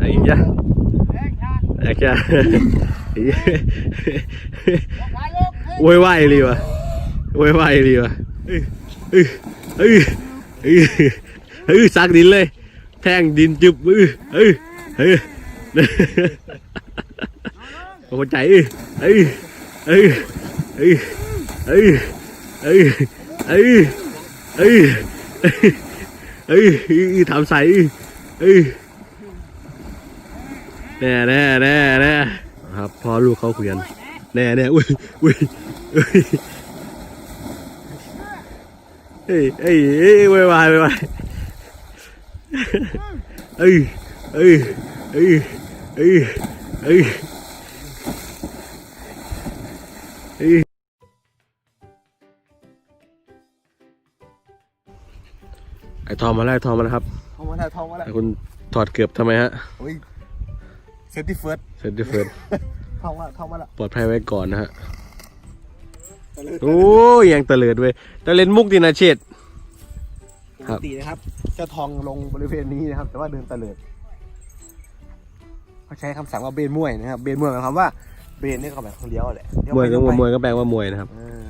ไอ้ยะแรงชาติไอ้ยะนายกโวยวายเลยวะโวยวายเลยวะเอ้ยเอ้ยเอ้ยเออซักดินเลย แทงดินจุบเอ้ยเอ้ยเอ้ยโอ้ใจเอ้ยเอ้ยเอ้ยเอ้ยเอ้ยเอ้ยเอ้ยเอ้ยเอ้ยทำใส่เอ้ย แน่แน่แน่แน่ครับพอลูกเขาคุยกันแน่แน่อุ้ยอุ้ยอุ้ยเอ้ยเอ้ยเอ้ยไวไวไวไวเอ้ยเอ้ยเอ้ยเอ้ยเอ้ยเอ้ยไอ้ทอมมาแล้วไอ้ทอมมาแล้วครับทองมาแล้วทองมาแล้วไอ้คุณถอดเกือบทำไมฮะ โอ้ย เซฟตี้เฟิร์สเซนติเฟิร์สทองมาทองมาแล้วปลอดภัยไว้ก่อนนะฮะโอ้ยยังเตลิดเว้ยแต่เล่นมุกดีนะเชษปครักบตินะครับเจ้าทองลงบริเวณนี้นะครับ แต่ว่าเดินตะเลิดเขาใช้คำสั่งว่าเบนมวยนะครับ เบนมวยหมายความว่าเบนนี่ก็แบบเลี้ยวแหละเลี้มวยไปก็เลี้ไปมวยก็แปลว่ามวยนะครับเออ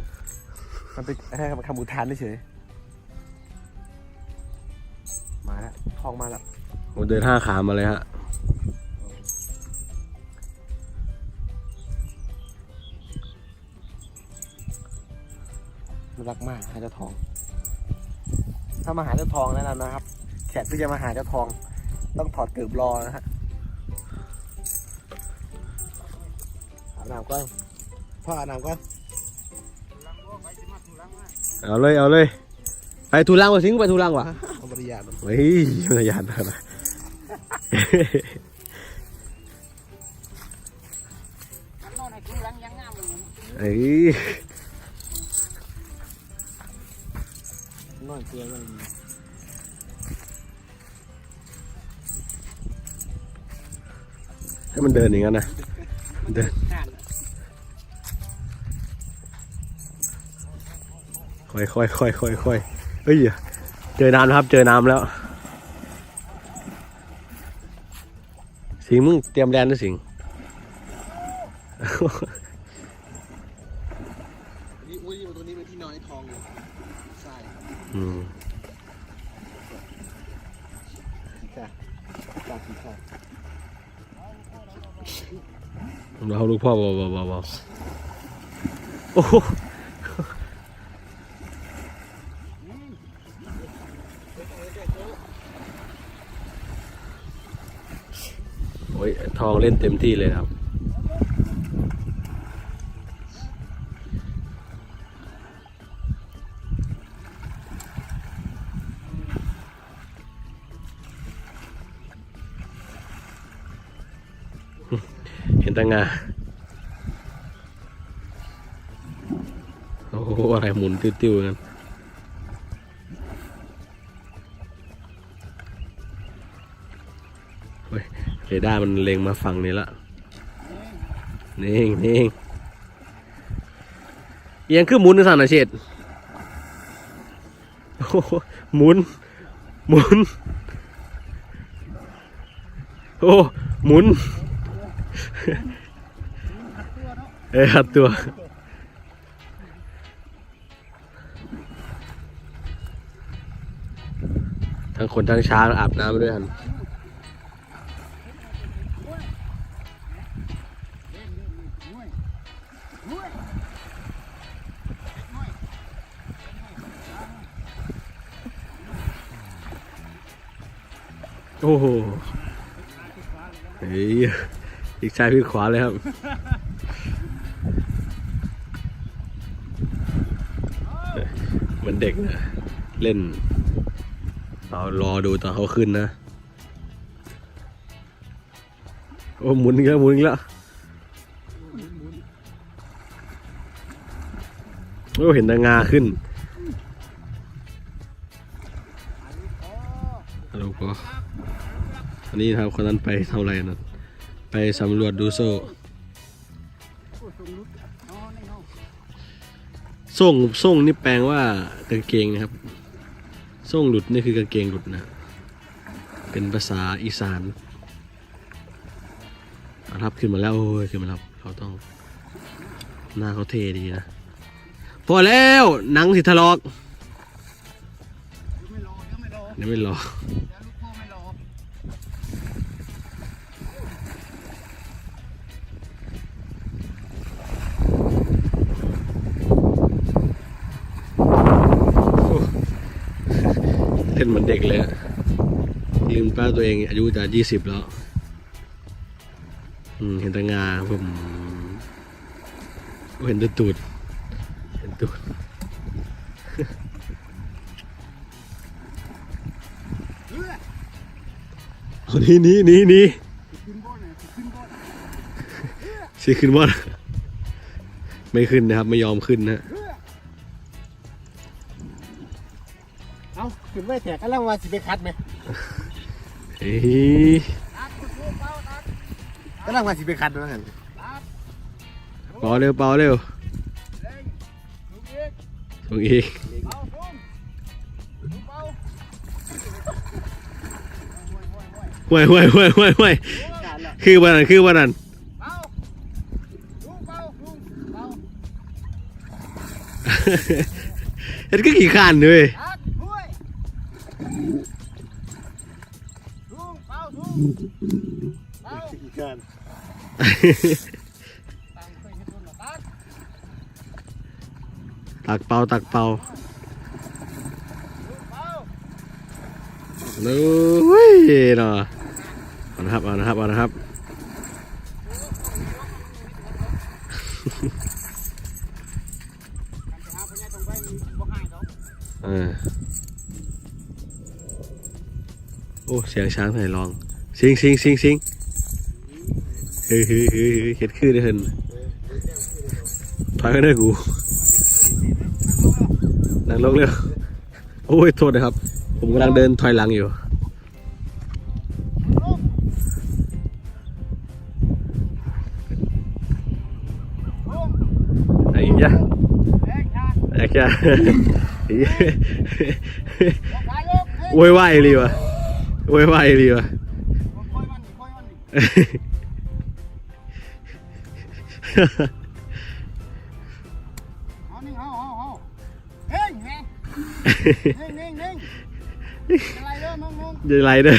มันเป็นแค่คำอุทานเฉยมาแล้วทองมาแล้วผมเดินห้าขามาเลยฮะ รักมากหาเจ้าทอง ถ้ามาหาเจ้าทองแนะนำนะครับ แขกที่จะมาหาเจ้าทอง ต้องถอดเกือบรอนะฮะอาบน้ำก่อนพ่ออาบน้ำก่อนเอาเลยเอาเลยไปทุลังวะสิงไปทุลังวะเอาบริยาเฮ้ยมันยานนะเฮ้ย นอนเกลือยังดีให้มันเดินอย่างนั้นนะเดินค่อยค่อยค่อยค่อยค่อยเฮ้ยเจอน้ำครับ เจอน้ำแล้ว สิงมึงเตรียมแดนด้วยสิง อุ้ยตัวนี้เป็นที่นอนไอ้ทองอยู่ใช่อืมจ้ะจ้ะสีทองเราลูกพ่อเบาเบาเบาเบาโอ้โหโอ้ยทองเล่นเต็มที่เลยครับ งงาโอ้โหอะไรหมุนติ้วๆกันเฮ้ยเรดาร์มันเล็งมาฝั่งนี้ละนี่งนี่งยังคือหมุนในสันนะเชดโอ้โหหมุน หมุน โอ้ หมุน เออครับตัวทั้งคนทั้งช้างอาบน้ำด้วยกันโอ้โหเฮ้ย อีกซ้ายพี่ขวาเลยครับเหมือนเด็กนะเล่นเรารอดูตอนเขาขึ้นนะ โอ้หมุนอีกแล้วหมุนอีกแล้วโอ้เห็นแตางาขึ้นฮัลโหลก็อันนี้ครับคนนั้นไปเท่าไหร่นะ ไปสำรวจดูโซ่ ส่งส่งนี่แปลงว่ากางเกงนะครับ ส่งหลุดนี่คือกางเกงหลุดนะ เป็นภาษาอีสานอาครับขึ้นมาแล้วโอ้ยขึ้นมาแล้วเขาต้อง หน้าเขาเทดีนะ พอแล้วหนังสิทะลอกเดี๋ยวไม่รอเดี๋ยวไม่รอ เล่นเหมือนเด็กเลยลืมป้าตัวเองอายุจะยี่สิบแล้วเห็นตางาผมเห็นตูดเห็นตูดเอานี่นี่นี่นี่สีขึ้นบอลสิขึ้นว่าไม่ขึ้นนะครับ ไม่ยอมขึ้นนะ เอาขึ้นไม่แตกกันแล้วว่าสิไปคัดไหมเฮ้ยก็แล้วว่าสิไปคัดนะฮะเป่าเร็วเป่าเร็วส่งอีกห่วยห่วยห่วยห่วยห่วยคือวันนั้นคือวันนั้นเฮ็ดก็ขี่ขานเลย อีกการตักเป่าตักเป่าโอ้ยเนาะเอานะครับเอานะครับเอานะครับ เสียงช้างไทยร้องสิงสิงสิงสิงเฮ้ยเฮ้ยเฮ้ยเฮ้ยเฮ็ดคือได้เห็นถอยกันได้กูนั่งลงเร็วโอ้ยโทษนะครับ ผมกำลังเดินถอยหลังอยู่ไอ้ยะไอ้ยะไอ้ยะโวยวายเลยวะ โวยวายเลยวะจะไรเด้อ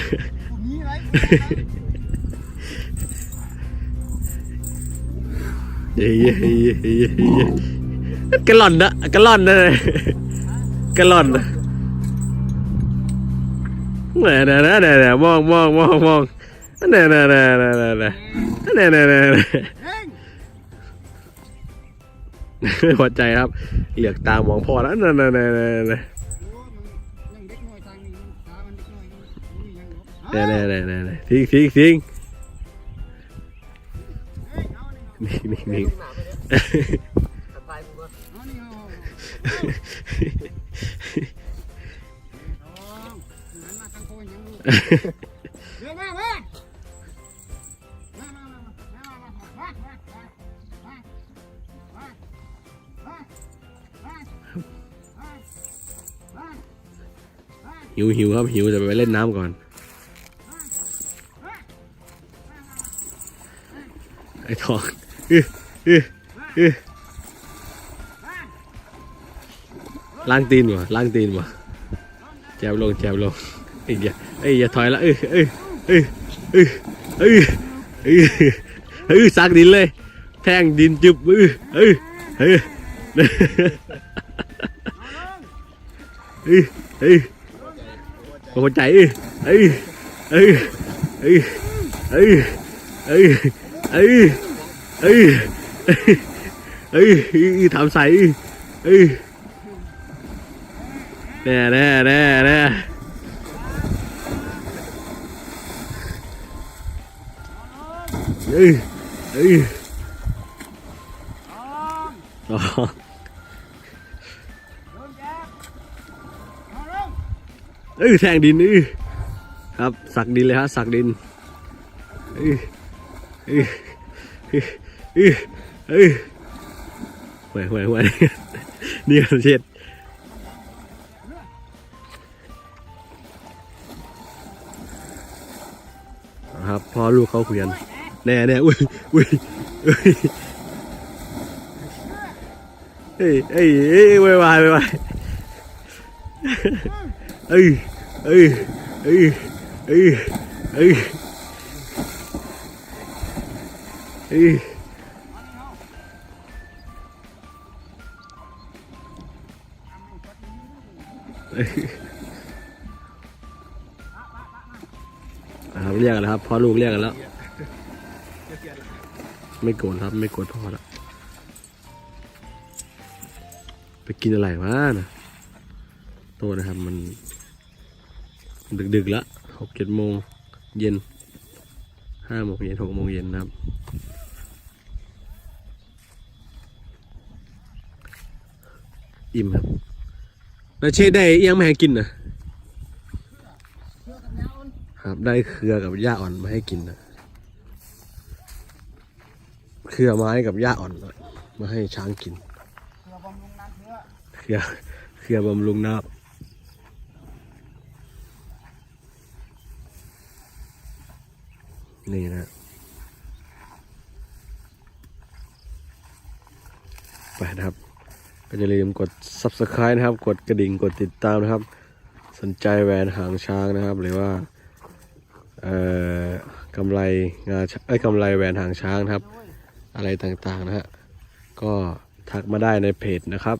เฮ้ยเฮ้ยเฮ้ยเฮ้ยเฮ้ยกะหล่อนนะกะหล่อนนะกะหล่อนนะ แน่แน่แน่แน่แน่มองมองมองมองแน่แน่แน่แน่แน่แน่แน่แน่แน่แน่พอใจครับ เหลือกตามองพอแล้วแน่แน่แน่แน่แน่แน่แน่แน่แน่แน่ทิ้งทิ้งทิ้งนิ่งนิ่งนิ่ง หิวหิวครับหิวจะไปเล่นน้ำก่อน ไอ้ทองอื้ออื้ออื้อล้างตีนวะล้างตีนวะแจวลงแจวลง ไอ้ยอย่าไอ้ยอย่าถอยละเอ้ยเอ้ยเอ้ยเอ้ยเอ้ยเอ้ยเอ้ยซักดินเลย แทงดินจุบเอ้ยเอ้ยเอ้ยเอ้ยเอ้ยหัวใจเอ้ยเอ้ยเอ้ยเอ้ยเอ้ยเอ้ยเอ้ยเอ้ยเอ้ยเอ้ยทำใส่เอ้ยแน่แน่แน่แน่ เอ้ยเอ้ยอ๋อเอ้ยแทงดินเอ้ยครับสักดินเลยฮะสักดินเอ้ยเอ้ยเอ้ยเอ้ยเอ้ยห่วยห่วยห่วยนี่ก็เช็ดนะครับพ่อลูกเขาคุยกัน แน่แน่อุ้ยอุ้ยอุ้ยเอ้ยเอ้ยเอ้ยไวไวไวไวเอ้ยเอ้ยเอ้ยเอ้ยเอ้ยเอ้ยครับเรียกกันแล้วครับพ่อลูกเรียกกันแล้ว ไม่โกรธครับ ไม่โกรธพ่อล้วไปกินอะไรวะนะโตนะครับมัน ดึกๆแล้วหกเจ็ดโมงเย็นห้าโมงเย็นหกโมงเย็นนะครับ อิ่มครับแล้วเชดได้อิหยังไม่ให้กินนะครับได้เครือกับหญ้าอ่อนมาให้กินนะ เครือไม้กับหญ้าอ่อนมาให้ช้างกินเครือเครือบำรุงน้ำนี่นะ ไปนะครับ ก็อย่าลืมกด subscribe นะครับ กดกระดิ่งกดติดตามนะครับ สนใจแหวนหางช้างนะครับ หรือว่า เอ่อกำไรงาช้างเอ้ยกำไรแหวนหางช้างนะครับ อะไรต่างๆนะฮะก็ทักมาได้ในเพจนะครับ